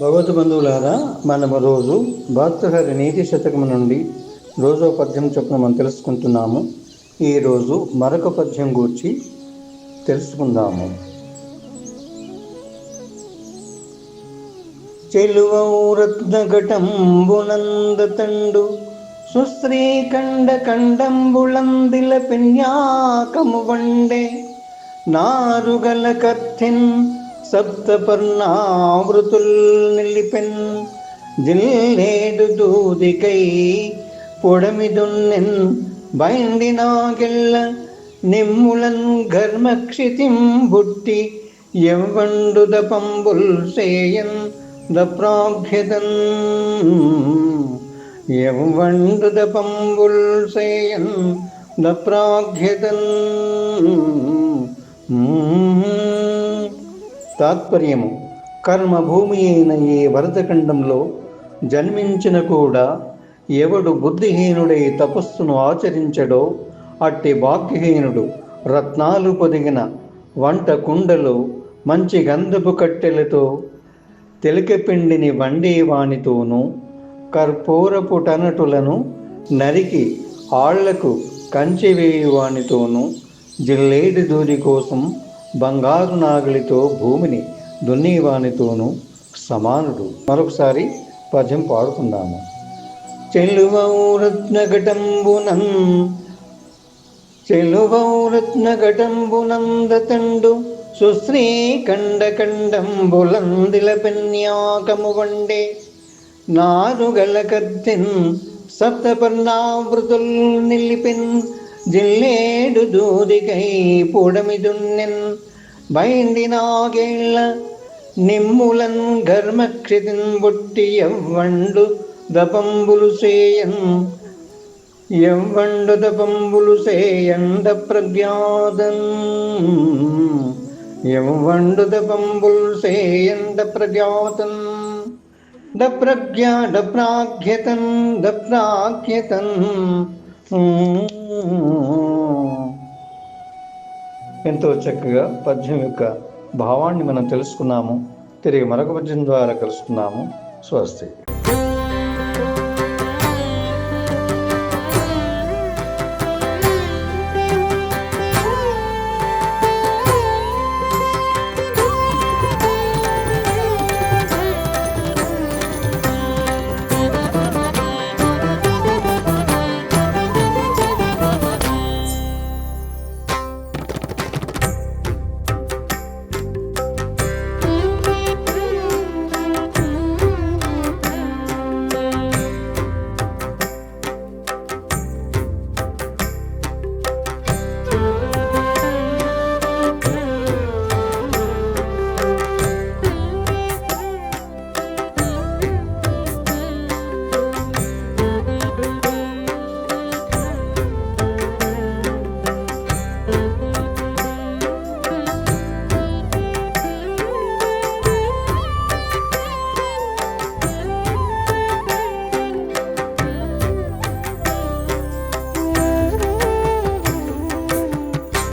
భగవత్ బంధువులారా మనము రోజు భర్తహరి నీతి శతకము నుండి రోజో పద్యం చొప్పున మనం తెలుసుకుంటున్నాము. ఈరోజు మరొక పద్యం గూర్చి తెలుసుకుందాము. చెలువరత్నఘటంబునందతండు సుశ్రీఖండ కండంబుళందిల పిన్యాకము వండే నారుగల కత్తిన్ సప్తపర్ణావృతుల్ నిలిపెన్ జిల్లేడు దూదికై పొడమిదున్నెన్ బైండినాగెల్ల నిమ్ములన్ ఘర్మక్షితిం బుట్టి ఎవ్వండు దపంబుల్ సేయన్ దప్రాఘ్యదన్ ఎవ్వండు దపంబుల్ సేయన్ దప్రాఘ్యదన్ తాత్పర్యము కర్మభూమి అయిన ఈ భరతఖండంలో జన్మించిన కూడా ఎవడు బుద్ధిహీనుడై తపస్సును ఆచరించడో అట్టి భాగ్యహీనుడు రత్నాలు పొదిగిన వంట కుండలో మంచి గంధపు కట్టెలతో తెలకపిండిని వండేవానితోనూ కర్పూరపు టనటులను నరికి ఆళ్ళకు కంచె వేయువానితోనూ జిల్లేడి దూరి కోసం బంగారు నాగలితో భూమిని దున్నివానితోనూ సమానుడు. మరొకసారి పద్యం పాడుకుందాము. చెలువౌరత్నఘటంబునం చెలువౌరత్నఘటంబునందతండు సుశ్రీ కండ పెన్యాకము వండే నారుగల కత్తిన్ సప్తపర్ణావృతుల్ నిలిపిన్ జిల్లేడు దూదికై పొడమిదున్నెన్ బైండినాగేళ్ళ నిమ్ములన్ ఘర్మక్షితిన్ బొట్టి ఎవ్వండు దపంబులు సేయన్ ఎవ్వండు దపంబులు సేయండ ప్రజ్ఞాదన్ ఎవ్వండు దపంబులు సేయండ ప్రజ్ఞాతన్ ప్రజ్ఞ డ ప్రాఖ్యతన్ ద ప్రాఖ్యతన్ ఎంతో చక్కగా పద్యం యొక్క భావాన్ని మనం తెలుసుకున్నాము. తిరిగి మరొక పద్యం ద్వారా కలుసుకున్నాము. స్వస్తి.